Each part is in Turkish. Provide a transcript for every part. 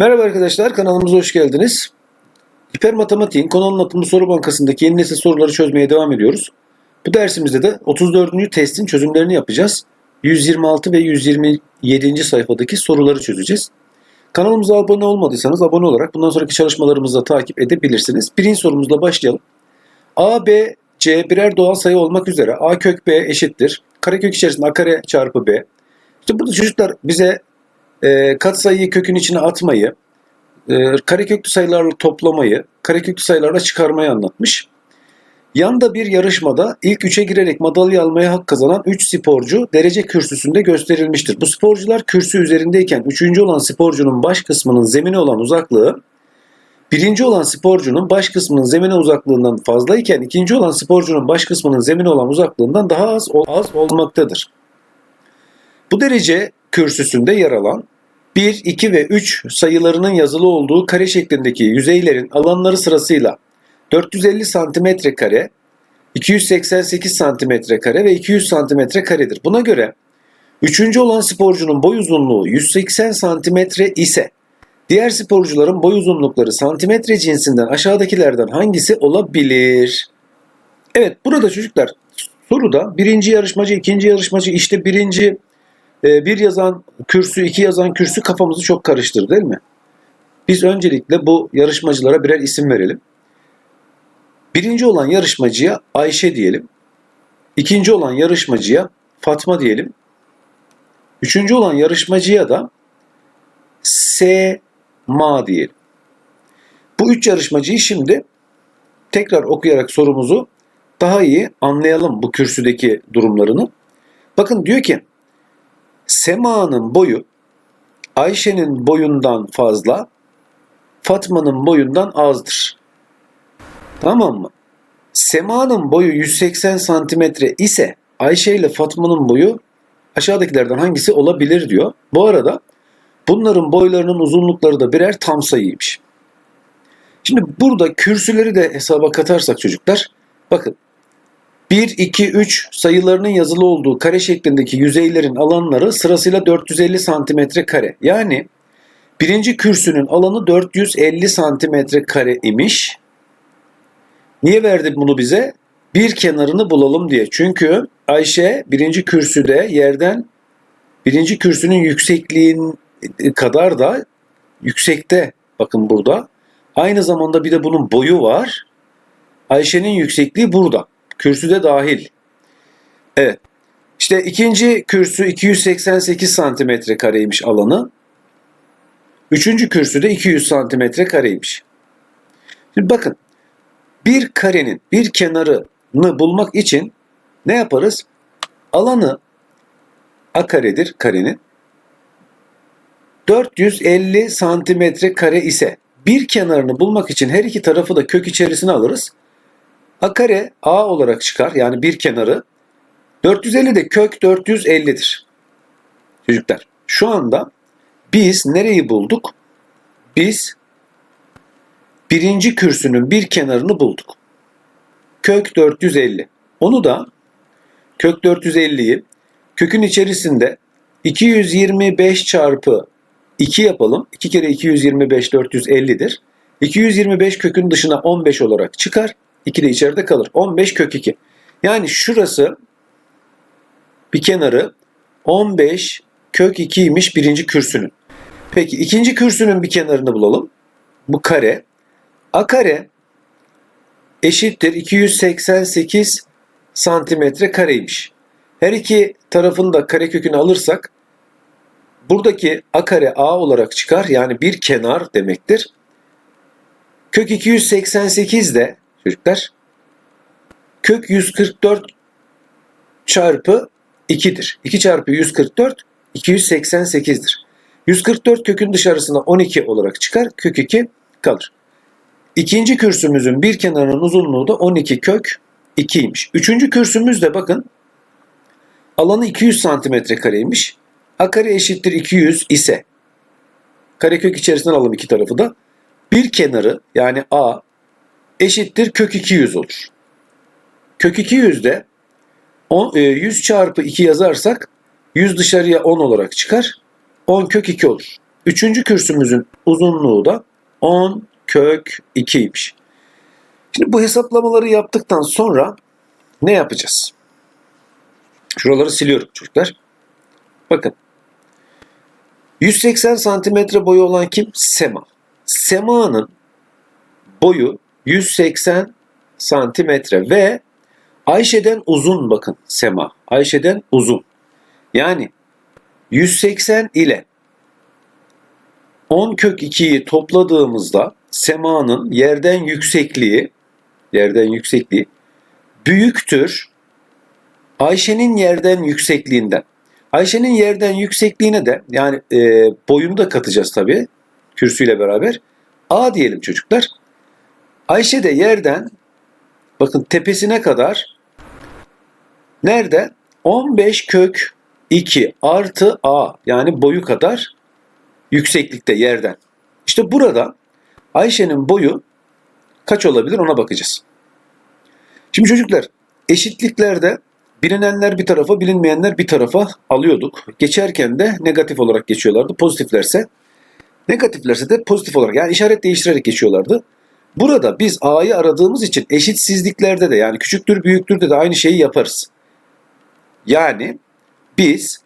Merhaba arkadaşlar, kanalımıza hoş geldiniz. Hiper Matematiğin konu anlatımı soru bankasındaki yeni nesil soruları çözmeye devam ediyoruz. Bu dersimizde de 34. testin çözümlerini yapacağız. 126 ve 127. sayfadaki soruları çözeceğiz. Kanalımıza abone olmadıysanız abone olarak bundan sonraki çalışmalarımızı da takip edebilirsiniz. Birinci sorumuzla başlayalım. A, B, C birer doğal sayı olmak üzere A kök B eşittir. Karekök içerisinde A kare çarpı B. İşte burada çocuklar bize e, katsayıyı kökün içine atmayı, e, kareköklü sayılarla toplamayı, kareköklü sayılarla çıkarmayı anlatmış. Yanda bir yarışmada ilk üçe girerek madalya almaya hak kazanan 3 sporcu derece kürsüsünde gösterilmiştir. Bu sporcular kürsü üzerindeyken üçüncü olan sporcunun baş kısmının zemine olan uzaklığı birinci olan sporcunun baş kısmının zemine uzaklığından fazlayken ikinci olan sporcunun baş kısmının zemine olan uzaklığından daha az, az olmaktadır. Bu derece kürsüsünde yer alan 1, 2 ve 3 sayılarının yazılı olduğu kare şeklindeki yüzeylerin alanları sırasıyla 450 santimetre kare, 288 santimetre kare ve 200 santimetre karedir. Buna göre üçüncü olan sporcunun boy uzunluğu 180 santimetre ise diğer sporcuların boy uzunlukları santimetre cinsinden aşağıdakilerden hangisi olabilir? Evet burada çocuklar soruda birinci yarışmacı, ikinci yarışmacı, işte birinci e, bir yazan kürsü, iki yazan kürsü kafamızı çok karıştırdı değil mi? Biz öncelikle bu yarışmacılara birer isim verelim. Birinci olan yarışmacıya Ayşe diyelim. İkinci olan yarışmacıya Fatma diyelim. Üçüncü olan yarışmacıya da Sema diyelim. Bu üç yarışmacıyı şimdi tekrar okuyarak sorumuzu daha iyi anlayalım bu kürsüdeki durumlarını. Bakın diyor ki Sema'nın boyu Ayşe'nin boyundan fazla, Fatma'nın boyundan azdır. Tamam mı? Sema'nın boyu 180 santimetre ise Ayşe ile Fatma'nın boyu aşağıdakilerden hangisi olabilir diyor. Bu arada bunların boylarının uzunlukları da birer tam sayıymış. Şimdi burada kürsüleri de hesaba katarsak çocuklar bakın 1, 2, 3 sayılarının yazılı olduğu kare şeklindeki yüzeylerin alanları sırasıyla 450 santimetre kare. Yani birinci kürsünün alanı 450 santimetre kare imiş. Niye verdi bunu bize? Bir kenarını bulalım diye. Çünkü Ayşe birinci kürsüde yerden birinci kürsünün yüksekliğin kadar da yüksekte bakın burada. Aynı zamanda bir de bunun boyu var. Ayşe'nin yüksekliği burada. Kürsüde dahil. Evet. İşte ikinci kürsü 288 santimetre kareymiş alanı. Üçüncü kürsü de 200 santimetre kareymiş. Şimdi bakın bir karenin bir kenarını bulmak için ne yaparız? Alanı a karedir karenin. 450 santimetre kare ise bir kenarını bulmak için her iki tarafı da kök içerisine alırız. A kare A olarak çıkar. Yani bir kenarı. 450 de kök 450'dir. Çocuklar şu anda biz nereyi bulduk? Biz birinci kürsünün bir kenarını bulduk. Kök 450. Onu da kök 450'yi kökün içerisinde 225 çarpı 2 yapalım. 2 kere 225 450'dir. 225 kökün dışına 15 olarak çıkar. 2 de içeride kalır. 15 kök 2. Yani şurası bir kenarı 15 kök 2'ymiş birinci kürsünün. Peki ikinci kürsünün bir kenarını bulalım. Bu kare. A kare eşittir 288 santimetre kareymiş. Her iki tarafın da kare kökünü alırsak buradaki a kare a olarak çıkar. Yani bir kenar demektir. Kök 288 de çocuklar kök 144 çarpı 2'dir. 2 çarpı 144 288'dir. 144 kökün dışarısına 12 olarak çıkar. Kök 2 kalır. İkinci kürsümüzün bir kenarının uzunluğu da 12 kök 2'ymiş. Üçüncü kürsümüz de bakın alanı 200 santimetre kareymiş. A kare eşittir 200 ise karekök içerisinden alalım iki tarafı da. Bir kenarı yani A eşittir kök 200 olur. Kök 200 de 100 çarpı 2 yazarsak 100 dışarıya 10 olarak çıkar. 10 kök 2 olur. Üçüncü kürsümüzün uzunluğu da 10 kök 2'ymiş. Şimdi bu hesaplamaları yaptıktan sonra ne yapacağız? Şuraları siliyorum çocuklar. Bakın. 180 santimetre boyu olan kim? Sema. Sema'nın boyu 180 santimetre ve Ayşe'den uzun bakın Sema. Ayşe'den uzun. Yani 180 ile 10 kök 2'yi topladığımızda Sema'nın yerden yüksekliği yerden yüksekliği büyüktür Ayşe'nin yerden yüksekliğinden. Ayşe'nin yerden yüksekliğine de yani e, boyunu da katacağız tabii kürsüyle beraber. A diyelim çocuklar. Ayşe de yerden bakın tepesine kadar nerede? 15 kök 2 artı A yani boyu kadar yükseklikte yerden. İşte burada Ayşe'nin boyu kaç olabilir ona bakacağız. Şimdi çocuklar eşitliklerde bilinenler bir tarafa bilinmeyenler bir tarafa alıyorduk. Geçerken de negatif olarak geçiyorlardı. Pozitiflerse negatiflerse de pozitif olarak yani işaret değiştirerek geçiyorlardı. Burada biz A'yı aradığımız için eşitsizliklerde de yani küçüktür büyüktür de aynı şeyi yaparız. Yani biz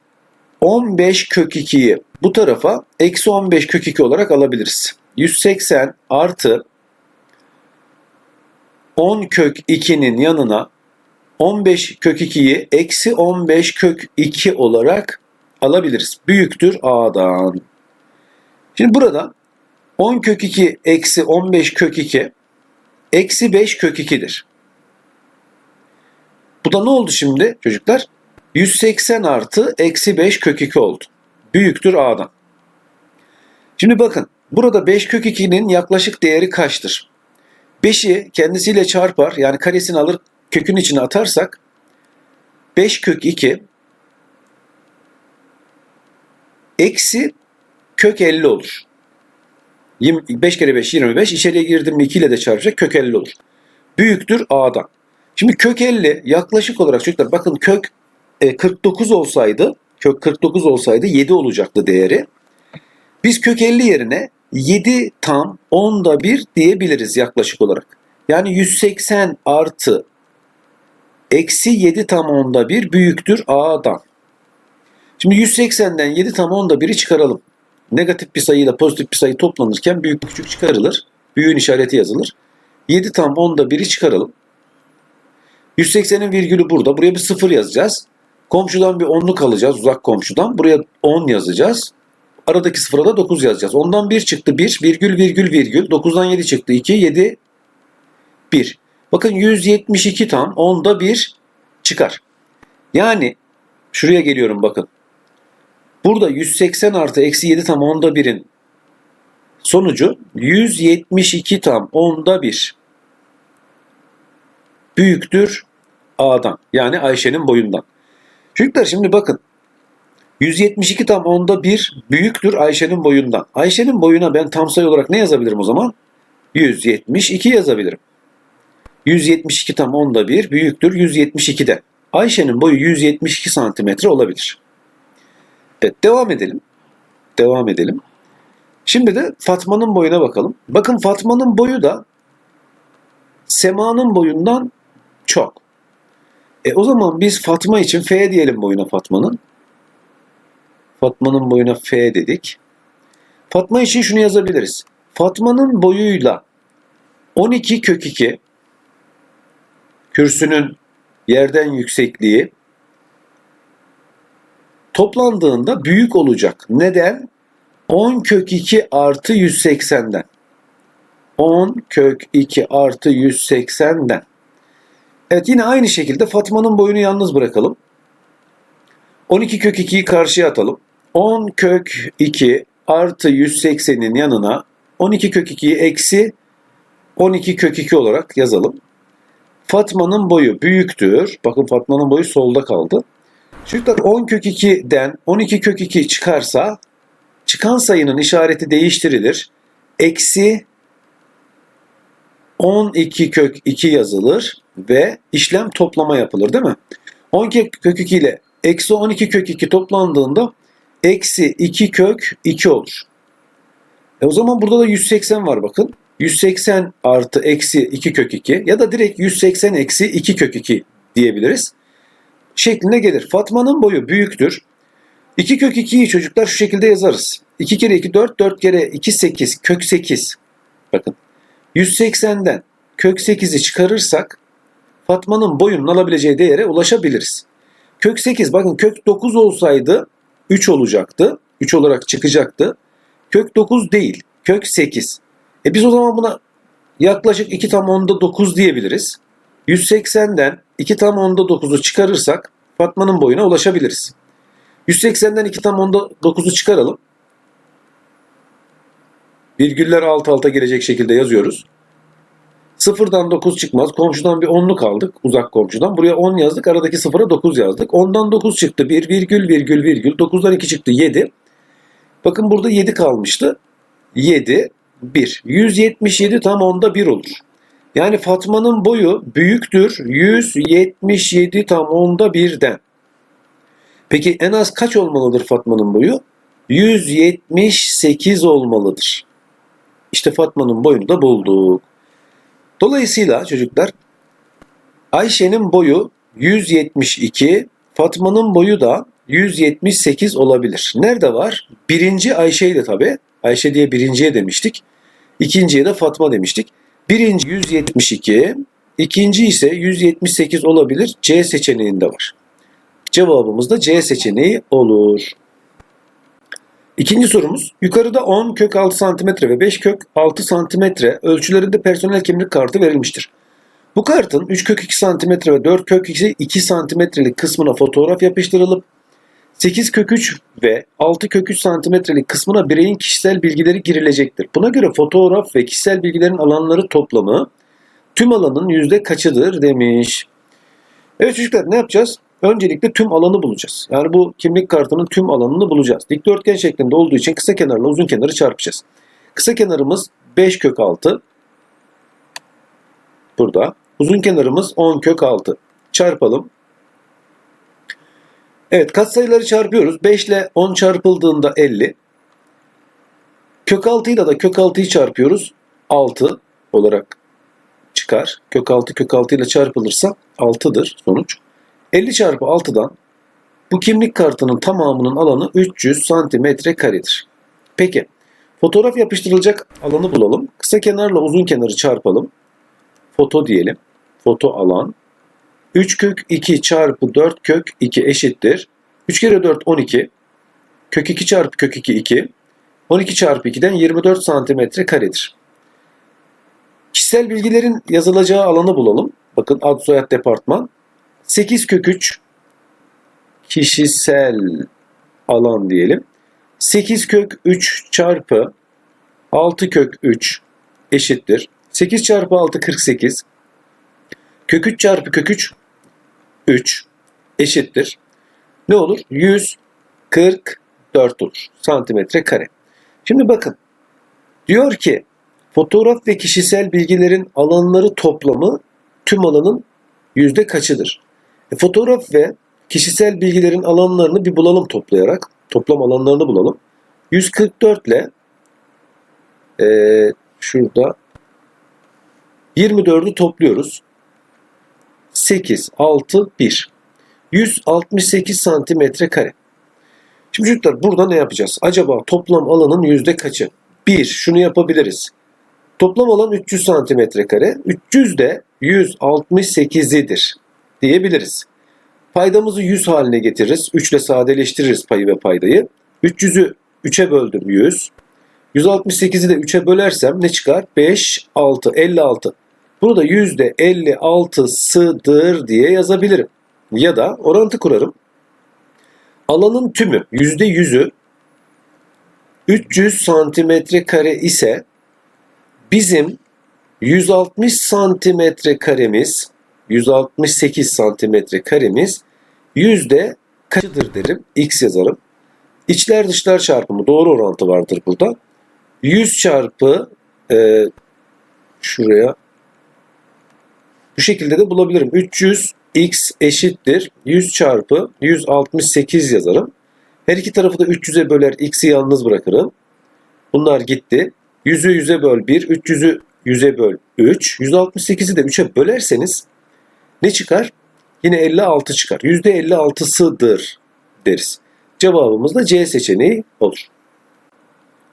15 kök 2'yi bu tarafa eksi 15 kök 2 olarak alabiliriz. 180 artı 10 kök 2'nin yanına 15 kök 2'yi eksi 15 kök 2 olarak alabiliriz. Büyüktür A'dan. Şimdi burada 10 kök 2 eksi 15 kök 2 eksi 5 kök 2'dir. Bu da ne oldu şimdi çocuklar? 180 artı eksi 5 kök 2 oldu. Büyüktür A'dan. Şimdi bakın burada 5 kök 2'nin yaklaşık değeri kaçtır? 5'i kendisiyle çarpar yani karesini alır kökün içine atarsak 5 kök 2 eksi kök 50 olur. 5 kere 5 25 içeriye girdim mi 2 ile de çarpacak kök 50 olur. Büyüktür A'dan. Şimdi kök 50 yaklaşık olarak çocuklar bakın kök 49 olsaydı kök 49 olsaydı 7 olacaktı değeri. Biz kök 50 yerine 7 tam 10'da 1 diyebiliriz yaklaşık olarak. Yani 180 artı eksi 7 tam 10'da 1 büyüktür A'dan. Şimdi 180'den 7 tam 10'da 1'i çıkaralım. Negatif bir sayıyla pozitif bir sayı toplanırken büyük küçük çıkarılır. Büyüğün işareti yazılır. 7 tam 10'da 1'i çıkaralım. 180'in virgülü burada. Buraya bir 0 yazacağız. Komşudan bir 10'luk alacağız uzak komşudan. Buraya 10 yazacağız. Aradaki sıfıra da 9 yazacağız. Ondan 1 çıktı 1, virgül virgül virgül. 9'dan 7 çıktı 2, 7, 1. Bakın 172 tam 10'da 1 çıkar. Yani şuraya geliyorum bakın. Burada 180 artı eksi 7 tam 10'da 1'in sonucu 172 tam 10'da 1 büyüktür A'dan. Yani Ayşe'nin boyundan. Çocuklar şimdi bakın 172 tam 10'da 1 büyüktür Ayşe'nin boyundan. Ayşe'nin boyuna ben tam sayı olarak ne yazabilirim o zaman? 172 yazabilirim. 172 tam 10'da 1 büyüktür 172'de. Ayşe'nin boyu 172 santimetre olabilir. Evet devam edelim. Devam edelim. Şimdi de Fatma'nın boyuna bakalım. Bakın Fatma'nın boyu da Sema'nın boyundan çok. E o zaman biz Fatma için F diyelim boyuna Fatma'nın. Fatma'nın boyuna F dedik. Fatma için şunu yazabiliriz. Fatma'nın boyuyla 12 kök 2 kürsünün yerden yüksekliği toplandığında büyük olacak. Neden? 10 kök 2 artı 180'den. 10 kök 2 artı 180'den. Evet yine aynı şekilde Fatma'nın boyunu yalnız bırakalım. 12 kök 2'yi karşıya atalım. 10 kök 2 artı 180'in yanına 12 kök 2'yi eksi 12 kök 2 olarak yazalım. Fatma'nın boyu büyüktür. Bakın Fatma'nın boyu solda kaldı. Çocuklar 10 kök 2'den 12 kök 2 çıkarsa çıkan sayının işareti değiştirilir. Eksi 12 kök 2 yazılır ve işlem toplama yapılır değil mi? 12 kök 2 ile eksi 12 kök 2 toplandığında eksi 2 kök 2 olur. E o zaman burada da 180 var bakın. 180 artı eksi 2 kök 2 ya da direkt 180 eksi 2 kök 2 diyebiliriz. Şeklinde gelir. Fatma'nın boyu büyüktür. 2 kök 2'yi çocuklar şu şekilde yazarız. 2 kere 2 4, 4 kere 2 8, kök 8. Bakın 180'den kök 8'i çıkarırsak Fatma'nın boyunun alabileceği değere ulaşabiliriz. Kök 8 bakın kök 9 olsaydı 3 olacaktı. 3 olarak çıkacaktı. Kök 9 değil. Kök 8. E biz o zaman buna yaklaşık 2 tam onda 9 diyebiliriz. 180'den 2 tam onda 9'u çıkarırsak Fatma'nın boyuna ulaşabiliriz. 180'den 2 tam onda 9'u çıkaralım. Virgüller alt alta gelecek şekilde yazıyoruz. Sıfırdan 9 çıkmaz. Komşudan bir 10'luk aldık. Uzak komşudan. Buraya 10 yazdık. Aradaki sıfıra 9 yazdık. 10'dan 9 çıktı. 1 virgül virgül virgül. 9'dan 2 çıktı. 7. Bakın burada 7 kalmıştı. 7, 1. 177 tam onda 1 olur. Yani Fatma'nın boyu büyüktür 177 tam onda 1'den. Peki en az kaç olmalıdır Fatma'nın boyu? 178 olmalıdır. İşte Fatma'nın boyunu da bulduk. Dolayısıyla çocuklar Ayşe'nin boyu 172, Fatma'nın boyu da 178 olabilir. Nerede var? Birinci Ayşe ile tabi. Ayşe diye birinciye demiştik. İkinciye de Fatma demiştik. Birinci 172, ikinci ise 178 olabilir. C seçeneğinde var. Cevabımız da C seçeneği olur. İkinci sorumuz. Yukarıda 10 kök 6 cm ve 5 kök 6 cm ölçülerinde personel kimlik kartı verilmiştir. Bu kartın 3 kök 2 cm ve 4 kök 2 cm'lik kısmına fotoğraf yapıştırılıp 8 kök 3 ve 6 kök 3 cm'lik kısmına bireyin kişisel bilgileri girilecektir. Buna göre fotoğraf ve kişisel bilgilerin alanları toplamı tüm alanın yüzde kaçıdır demiş. Evet çocuklar ne yapacağız? Öncelikle tüm alanı bulacağız. Yani bu kimlik kartının tüm alanını bulacağız. Dikdörtgen şeklinde olduğu için kısa kenarla uzun kenarı çarpacağız. Kısa kenarımız 5 kök 6. Burada. Uzun kenarımız 10 kök 6. Çarpalım. Evet katsayıları çarpıyoruz. 5 ile 10 çarpıldığında 50. Kök 6 ile de kök 6'yı çarpıyoruz. 6 olarak çıkar. Kök 6 kök 6 ile çarpılırsa 6'dır sonuç. 50 çarpı 6'dan bu kimlik kartının tamamının alanı 300 santimetre karedir. Peki fotoğraf yapıştırılacak alanı bulalım. Kısa kenarla uzun kenarı çarpalım. Foto diyelim. Foto alan. 3 kök 2 çarpı 4 kök 2 eşittir. 3 kere 4 12. Kök 2 çarpı kök 2 2. 12 çarpı 2'den 24 santimetre karedir. Kişisel bilgilerin yazılacağı alanı bulalım. Bakın ad soyad departman. 8 kök 3 kişisel alan diyelim. 8 kök 3 çarpı 6 kök 3 eşittir. 8 çarpı 6 48. Kök 3 çarpı kök 3 3 eşittir. Ne olur? 144 olur. Santimetre kare. Şimdi bakın. Diyor ki fotoğraf ve kişisel bilgilerin alanları toplamı tüm alanın yüzde kaçıdır? E, fotoğraf ve kişisel bilgilerin alanlarını bir bulalım toplayarak. Toplam alanlarını bulalım. 144 ile e, şurada 24'ü topluyoruz. 8, 6, 1. 168 santimetre kare. Şimdi çocuklar burada ne yapacağız? Acaba toplam alanın yüzde kaçı? 1. Şunu yapabiliriz. Toplam alan 300 santimetre kare. 300 de 168'idir diyebiliriz. Paydamızı 100 haline getiririz. 3 ile sadeleştiririz payı ve paydayı. 300'ü 3'e böldüm 100. 168'i de 3'e bölersem ne çıkar? 5, 6, 56. Burada %56'sıdır diye yazabilirim. Ya da orantı kurarım. Alanın tümü %100'ü 300 santimetre kare ise bizim 160 santimetre karemiz 168 santimetre karemiz yüzde kaçıdır derim. X yazarım. İçler dışlar çarpımı doğru orantı vardır burada. 100 çarpı e, şuraya bu şekilde de bulabilirim. 300 x eşittir 100 çarpı 168 yazarım. Her iki tarafı da 300'e böler x'i yalnız bırakırım. Bunlar gitti. 100'ü 100'e böl 1, 300'ü 100'e böl 3, 168'i de 3'e bölerseniz ne çıkar? Yine 56 çıkar. %56'sıdır deriz. Cevabımız da C seçeneği olur.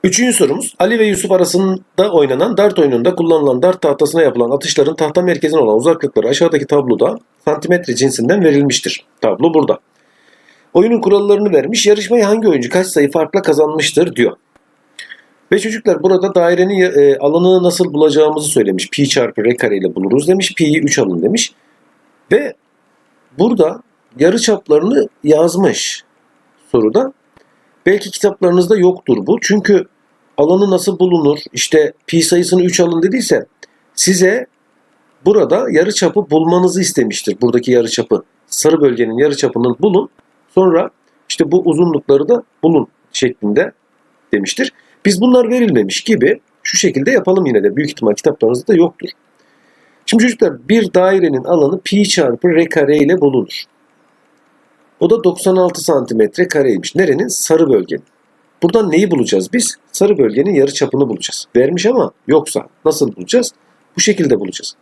Üçüncü sorumuz Ali ve Yusuf arasında oynanan dart oyununda kullanılan dart tahtasına yapılan atışların tahta merkezine olan uzaklıkları aşağıdaki tabloda santimetre cinsinden verilmiştir. Tablo burada. Oyunun kurallarını vermiş. Yarışmayı hangi oyuncu kaç sayı farkla kazanmıştır diyor. Ve çocuklar burada dairenin e, alanını nasıl bulacağımızı söylemiş. Pi çarpı r kare ile buluruz demiş. Pi'yi 3 alın demiş. Ve burada yarı çaplarını yazmış soruda. Belki kitaplarınızda yoktur bu. Çünkü alanı nasıl bulunur? İşte pi sayısını 3 alın dediyse size burada yarı çapı bulmanızı istemiştir. Buradaki yarı çapı. Sarı bölgenin yarı çapını bulun. Sonra işte bu uzunlukları da bulun şeklinde demiştir. Biz bunlar verilmemiş gibi şu şekilde yapalım yine de. Büyük ihtimal kitaplarınızda da yoktur. Şimdi çocuklar bir dairenin alanı pi çarpı r kare ile bulunur. O da 96 santimetre kareymiş. Nerenin? Sarı bölgenin. Buradan neyi bulacağız biz? Sarı bölgenin yarı çapını bulacağız. Vermiş ama yoksa nasıl bulacağız? Bu şekilde bulacağız.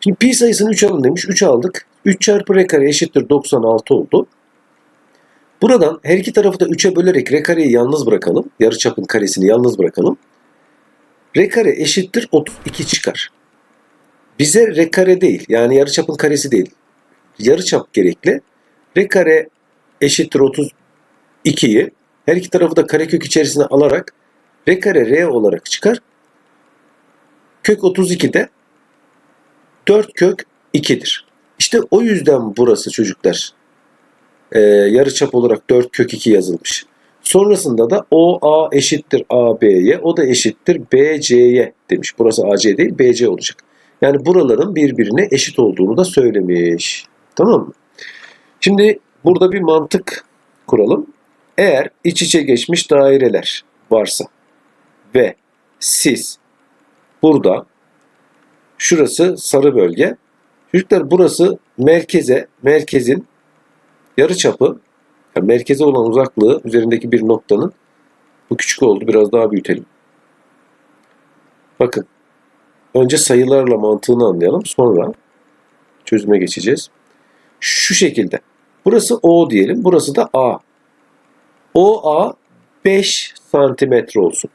Şimdi pi sayısını 3 alın demiş. 3 aldık. 3 çarpı r kare eşittir 96 oldu. Buradan her iki tarafı da 3'e bölerek r kareyi yalnız bırakalım. Yarı çapın karesini yalnız bırakalım. r kare eşittir 32 çıkar. Bize r kare değil yani yarı çapın karesi değil. Yarı çap gerekli. R kare eşittir 32'yi her iki tarafı da karekök içerisine alarak R kare R olarak çıkar. Kök 32 de 4 kök 2'dir. İşte o yüzden burası çocuklar e, yarıçap olarak 4 kök 2 yazılmış. Sonrasında da OA eşittir AB'ye, o da eşittir BC'ye demiş. Burası AC değil, BC olacak. Yani buraların birbirine eşit olduğunu da söylemiş. Tamam mı? Şimdi burada bir mantık kuralım. Eğer iç içe geçmiş daireler varsa ve siz burada şurası sarı bölge. Çocuklar burası merkeze, merkezin yarıçapı, yani merkeze olan uzaklığı üzerindeki bir noktanın bu küçük oldu. Biraz daha büyütelim. Bakın. Önce sayılarla mantığını anlayalım. Sonra çözüme geçeceğiz. Şu şekilde. Burası O diyelim. Burası da A. OA 5 santimetre olsun.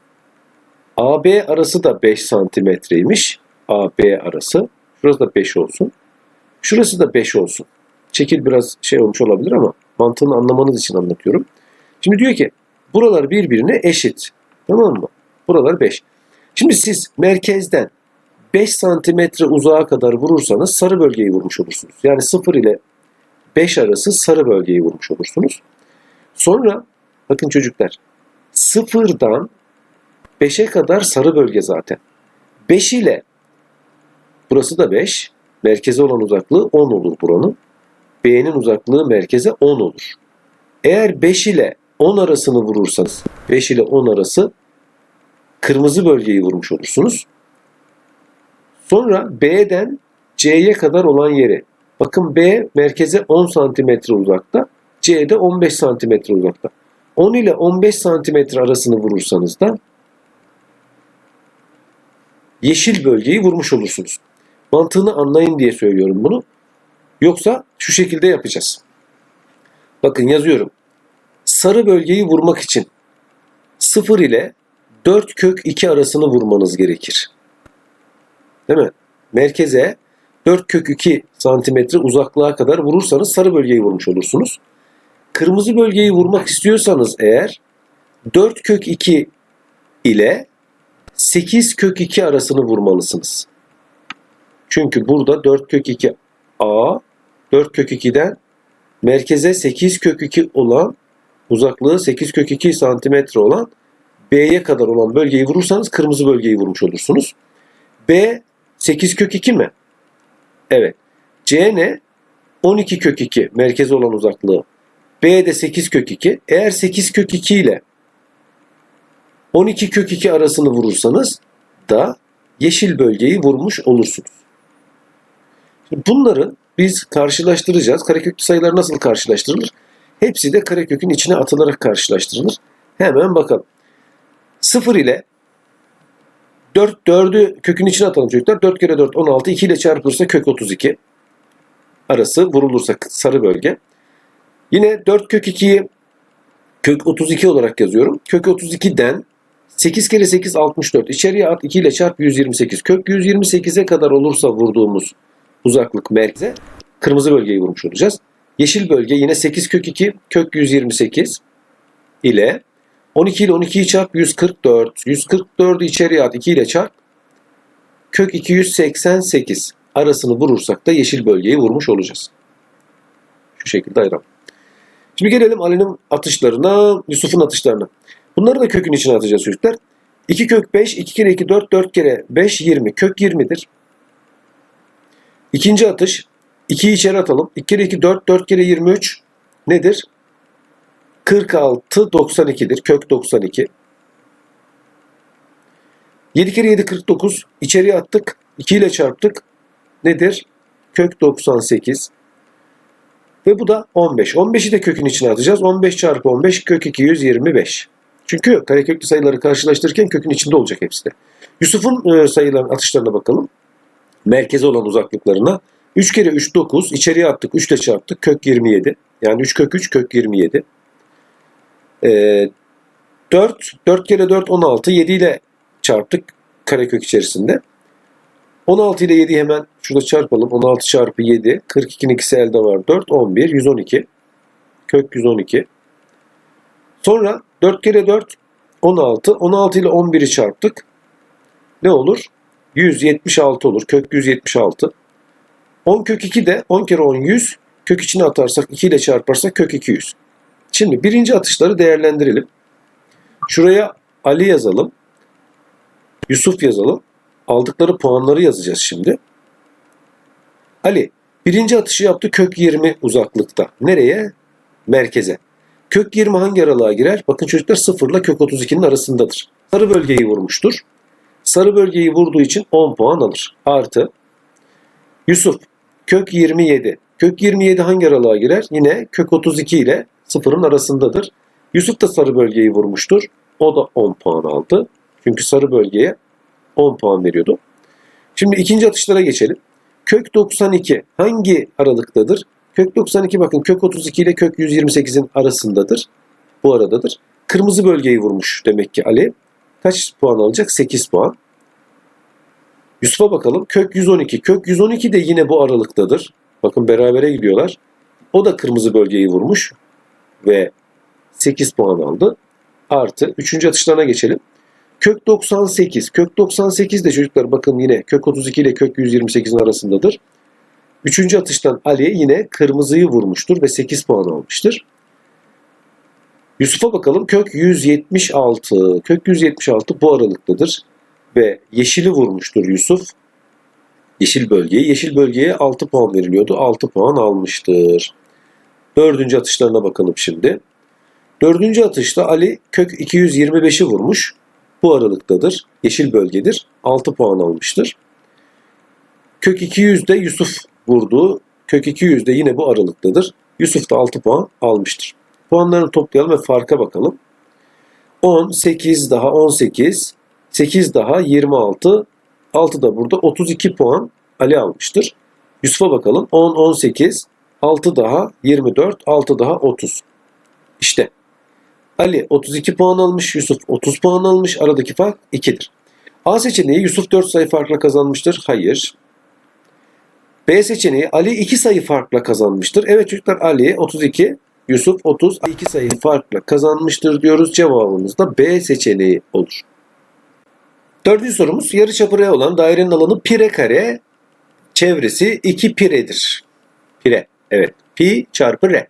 AB arası da 5 santimetreymiş. AB arası. Şurası da 5 olsun. Şurası da 5 olsun. Çekil biraz şey olmuş olabilir ama mantığını anlamanız için anlatıyorum. Şimdi diyor ki buralar birbirine eşit. Tamam mı? Buralar 5. Şimdi siz merkezden 5 santimetre uzağa kadar vurursanız sarı bölgeyi vurmuş olursunuz. Yani 0 ile 5 arası sarı bölgeyi vurmuş olursunuz. Sonra bakın çocuklar sıfırdan 5'e kadar sarı bölge zaten. 5 ile burası da 5. Merkeze olan uzaklığı 10 olur buranın. B'nin uzaklığı merkeze 10 olur. Eğer 5 ile 10 arasını vurursanız 5 ile 10 arası kırmızı bölgeyi vurmuş olursunuz. Sonra B'den C'ye kadar olan yeri. Bakın B merkeze 10 santimetre uzakta. C'de 15 santimetre uzakta. 10 ile 15 santimetre arasını vurursanız da yeşil bölgeyi vurmuş olursunuz. Mantığını anlayın diye söylüyorum bunu. Yoksa şu şekilde yapacağız. Bakın yazıyorum. Sarı bölgeyi vurmak için 0 ile 4 kök 2 arasını vurmanız gerekir. Değil mi? Merkeze 4 kök 2 santimetre uzaklığa kadar vurursanız sarı bölgeyi vurmuş olursunuz. Kırmızı bölgeyi vurmak istiyorsanız eğer 4 kök 2 ile 8 kök 2 arasını vurmalısınız. Çünkü burada 4 kök 2 A 4 kök 2'den merkeze 8 kök 2 olan uzaklığı 8 kök 2 santimetre olan B'ye kadar olan bölgeyi vurursanız kırmızı bölgeyi vurmuş olursunuz. B 8 kök 2 mi? Evet. C ne? 12 kök 2 merkeze olan uzaklığı. B de 8 kök 2. Eğer 8 kök 2 ile 12 kök 2 arasını vurursanız da yeşil bölgeyi vurmuş olursunuz. Bunların biz karşılaştıracağız. Kareköklü sayılar nasıl karşılaştırılır? Hepsi de karekökün içine atılarak karşılaştırılır. Hemen bakalım. 0 ile 4, 4'ü kökün içine atalım çocuklar. 4 kere 4 16. 2 ile çarpılırsa kök 32. Arası vurulursa sarı bölge. Yine 4 kök 2'yi kök 32 olarak yazıyorum. Kök 32'den 8 kere 8 64. İçeriye at 2 ile çarp 128. Kök 128'e kadar olursa vurduğumuz uzaklık merkeze kırmızı bölgeyi vurmuş olacağız. Yeşil bölge yine 8 kök 2 kök 128 ile 12 ile 12'yi çarp 144. 144'ü içeriye at 2 ile çarp kök 288 arasını vurursak da yeşil bölgeyi vurmuş olacağız. Şu şekilde ayıralım. Şimdi gelelim Ali'nin atışlarına, Yusuf'un atışlarına. Bunları da kökün içine atacağız çocuklar. 2 kök 5, 2 kere 2 4, 4 kere 5 20. Kök 20'dir. İkinci atış 2'yi içeri atalım. 2 kere 2 4, 4 kere 23 nedir? 46 92'dir. Kök 92. 7 kere 7 49. İçeriye attık. 2 ile çarptık. Nedir? Kök 98. Ve bu da 15. 15'i de kökün içine atacağız. 15 çarpı 15 kök 225. Çünkü kareköklü sayıları karşılaştırırken kökün içinde olacak hepsi de. Yusuf'un e, sayıların atışlarına bakalım. Merkeze olan uzaklıklarına. 3 kere 3 9. İçeriye attık. 3 ile çarptık. Kök 27. Yani 3 kök 3 kök 27. E, 4. 4 kere 4 16. 7 ile çarptık karekök içerisinde. 16 ile 7'yi hemen şurada çarpalım. 16 çarpı 7. 42'nin ikisi elde var. 4, 11, 112. Kök 112. Sonra 4 kere 4, 16. 16 ile 11'i çarptık. Ne olur? 176 olur. Kök 176. 10 kök 2 de 10 kere 10 100. Kök içine atarsak 2 ile çarparsak kök 200. Şimdi birinci atışları değerlendirelim. Şuraya Ali yazalım. Yusuf yazalım aldıkları puanları yazacağız şimdi. Ali birinci atışı yaptı kök 20 uzaklıkta. Nereye? Merkeze. Kök 20 hangi aralığa girer? Bakın çocuklar 0 ile kök 32'nin arasındadır. Sarı bölgeyi vurmuştur. Sarı bölgeyi vurduğu için 10 puan alır. Artı Yusuf kök 27. Kök 27 hangi aralığa girer? Yine kök 32 ile 0'ın arasındadır. Yusuf da sarı bölgeyi vurmuştur. O da 10 puan aldı. Çünkü sarı bölgeye 10 puan veriyordu. Şimdi ikinci atışlara geçelim. Kök 92 hangi aralıktadır? Kök 92 bakın kök 32 ile kök 128'in arasındadır. Bu aradadır. Kırmızı bölgeyi vurmuş demek ki Ali. Kaç puan alacak? 8 puan. Yusuf'a bakalım. Kök 112. Kök 112 de yine bu aralıktadır. Bakın berabere gidiyorlar. O da kırmızı bölgeyi vurmuş ve 8 puan aldı. Artı 3. atışlarına geçelim. Kök 98. Kök 98 de çocuklar bakın yine kök 32 ile kök 128'in arasındadır. Üçüncü atıştan Ali yine kırmızıyı vurmuştur ve 8 puan almıştır. Yusuf'a bakalım. Kök 176. Kök 176 bu aralıktadır. Ve yeşili vurmuştur Yusuf. Yeşil bölgeyi. Yeşil bölgeye 6 puan veriliyordu. 6 puan almıştır. Dördüncü atışlarına bakalım şimdi. Dördüncü atışta Ali kök 225'i vurmuş bu aralıktadır. Yeşil bölgedir. 6 puan almıştır. Kök 200'de Yusuf vurduğu kök 200'de yine bu aralıktadır. Yusuf da 6 puan almıştır. Puanlarını toplayalım ve farka bakalım. 10, 8 daha 18, 8 daha 26, 6 da burada 32 puan Ali almıştır. Yusuf'a bakalım. 10, 18, 6 daha 24, 6 daha 30. İşte Ali 32 puan almış, Yusuf 30 puan almış. Aradaki fark 2'dir. A seçeneği Yusuf 4 sayı farkla kazanmıştır. Hayır. B seçeneği Ali 2 sayı farkla kazanmıştır. Evet çocuklar Ali 32, Yusuf 30, 2 sayı farkla kazanmıştır diyoruz. Cevabımız da B seçeneği olur. Dördüncü sorumuz yarıçapı R olan dairenin alanı pire kare, çevresi 2 piredir. Pire, evet. Pi çarpı R.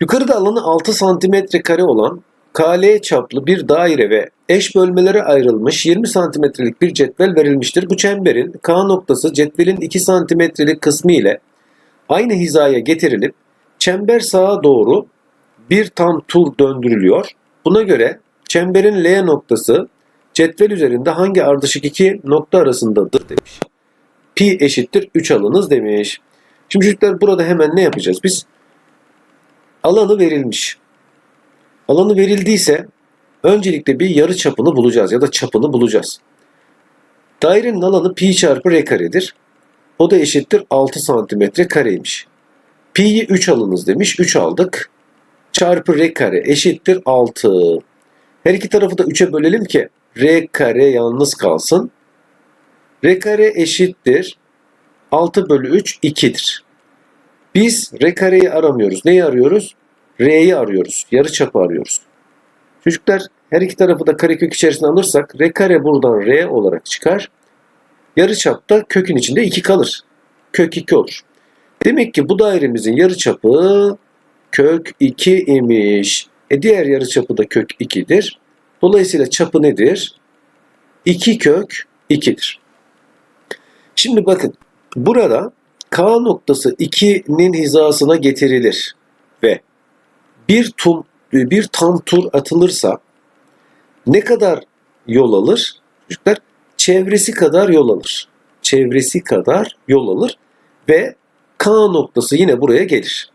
Yukarıda alanı 6 santimetre kare olan KL çaplı bir daire ve eş bölmelere ayrılmış 20 santimetrelik bir cetvel verilmiştir. Bu çemberin K noktası cetvelin 2 santimetrelik kısmı ile aynı hizaya getirilip çember sağa doğru bir tam tur döndürülüyor. Buna göre çemberin L noktası cetvel üzerinde hangi ardışık iki nokta arasındadır demiş. Pi eşittir 3 alınız demiş. Şimdi çocuklar burada hemen ne yapacağız biz? alanı verilmiş. Alanı verildiyse öncelikle bir yarı çapını bulacağız ya da çapını bulacağız. Dairenin alanı pi çarpı r karedir. O da eşittir 6 santimetre kareymiş. Pi'yi 3 alınız demiş. 3 aldık. Çarpı r kare eşittir 6. Her iki tarafı da 3'e bölelim ki r kare yalnız kalsın. r kare eşittir 6 bölü 3 2'dir. Biz r kareyi aramıyoruz. Neyi arıyoruz? r'yi arıyoruz. Yarı çapı arıyoruz. Çocuklar her iki tarafı da karekök içerisine alırsak r kare buradan r olarak çıkar. Yarı çapta kökün içinde 2 kalır. Kök 2 olur. Demek ki bu dairemizin yarı çapı kök 2 imiş. E diğer yarı çapı da kök 2'dir. Dolayısıyla çapı nedir? 2 kök 2'dir. Şimdi bakın burada K noktası 2'nin hizasına getirilir ve bir tum bir tam tur atılırsa ne kadar yol alır? Çocuklar çevresi kadar yol alır. Çevresi kadar yol alır ve K noktası yine buraya gelir.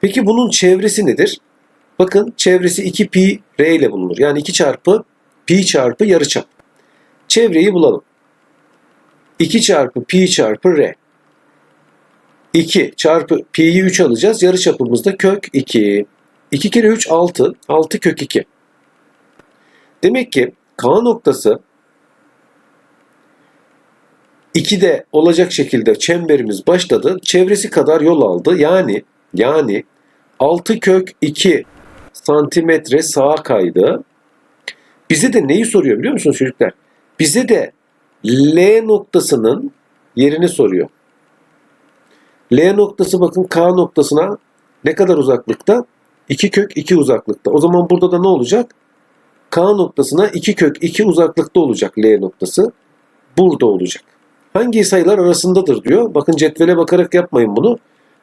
Peki bunun çevresi nedir? Bakın çevresi 2 pi r ile bulunur. Yani 2 çarpı pi çarpı yarıçap. Çevreyi bulalım. 2 çarpı pi çarpı r. 2 çarpı pi'yi 3 alacağız. Yarıçapımız da kök 2. 2 kere 3 6. 6 kök 2. Demek ki K noktası 2'de olacak şekilde çemberimiz başladı. Çevresi kadar yol aldı. Yani yani 6 kök 2 santimetre sağa kaydı. Bize de neyi soruyor biliyor musunuz çocuklar? Bize de L noktasının yerini soruyor. L noktası bakın K noktasına ne kadar uzaklıkta? 2 kök 2 uzaklıkta. O zaman burada da ne olacak? K noktasına 2 kök 2 uzaklıkta olacak L noktası. Burada olacak. Hangi sayılar arasındadır diyor. Bakın cetvele bakarak yapmayın bunu.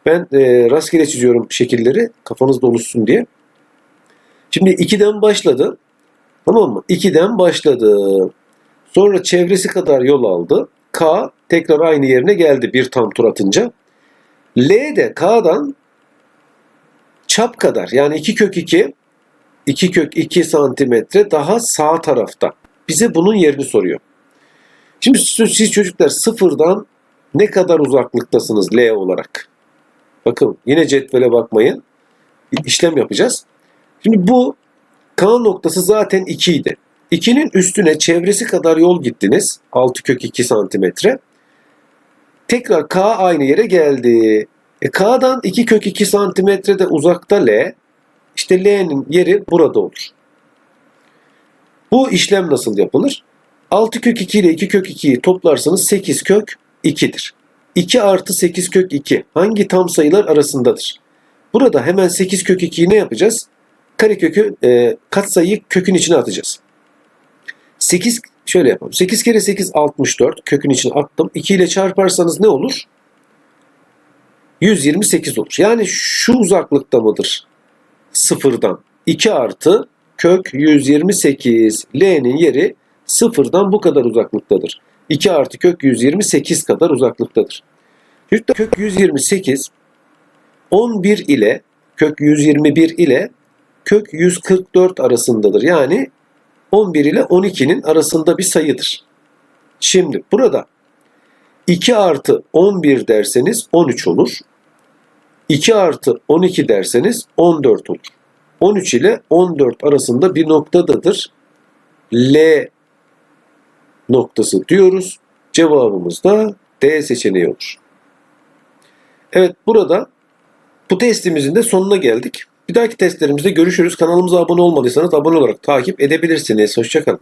Ben e, rastgele çiziyorum şekilleri kafanızda oluşsun diye. Şimdi 2'den başladı. Tamam mı? 2'den başladı. Sonra çevresi kadar yol aldı. K tekrar aynı yerine geldi bir tam tur atınca. L de K'dan çap kadar yani 2 kök 2 2 kök 2 santimetre daha sağ tarafta. Bize bunun yerini soruyor. Şimdi siz çocuklar sıfırdan ne kadar uzaklıktasınız L olarak? Bakın yine cetvele bakmayın. İşlem yapacağız. Şimdi bu K noktası zaten 2 idi. 2'nin üstüne çevresi kadar yol gittiniz. 6 kök 2 santimetre. Tekrar K aynı yere geldi. E K'dan 2 kök 2 santimetre de uzakta L. İşte L'nin yeri burada olur. Bu işlem nasıl yapılır? 6 kök 2 ile 2 kök 2'yi toplarsanız 8 kök 2'dir. 2 artı 8 kök 2 hangi tam sayılar arasındadır? Burada hemen 8 kök 2'yi ne yapacağız? Karekökü e, katsayıyı kökün içine atacağız. 8 şöyle yapalım. 8 kere 8 64 kökün içine attım. 2 ile çarparsanız ne olur? 128 olur. Yani şu uzaklıkta mıdır? Sıfırdan. 2 artı kök 128. L'nin yeri sıfırdan bu kadar uzaklıktadır. 2 artı kök 128 kadar uzaklıktadır. Çocuklar kök 128 11 ile kök 121 ile kök 144 arasındadır. Yani 11 ile 12'nin arasında bir sayıdır. Şimdi burada 2 artı 11 derseniz 13 olur. 2 artı 12 derseniz 14 olur. 13 ile 14 arasında bir noktadadır. L noktası diyoruz. Cevabımız da D seçeneği olur. Evet burada bu testimizin de sonuna geldik. Bir dahaki testlerimizde görüşürüz. Kanalımıza abone olmadıysanız abone olarak takip edebilirsiniz. Hoşçakalın.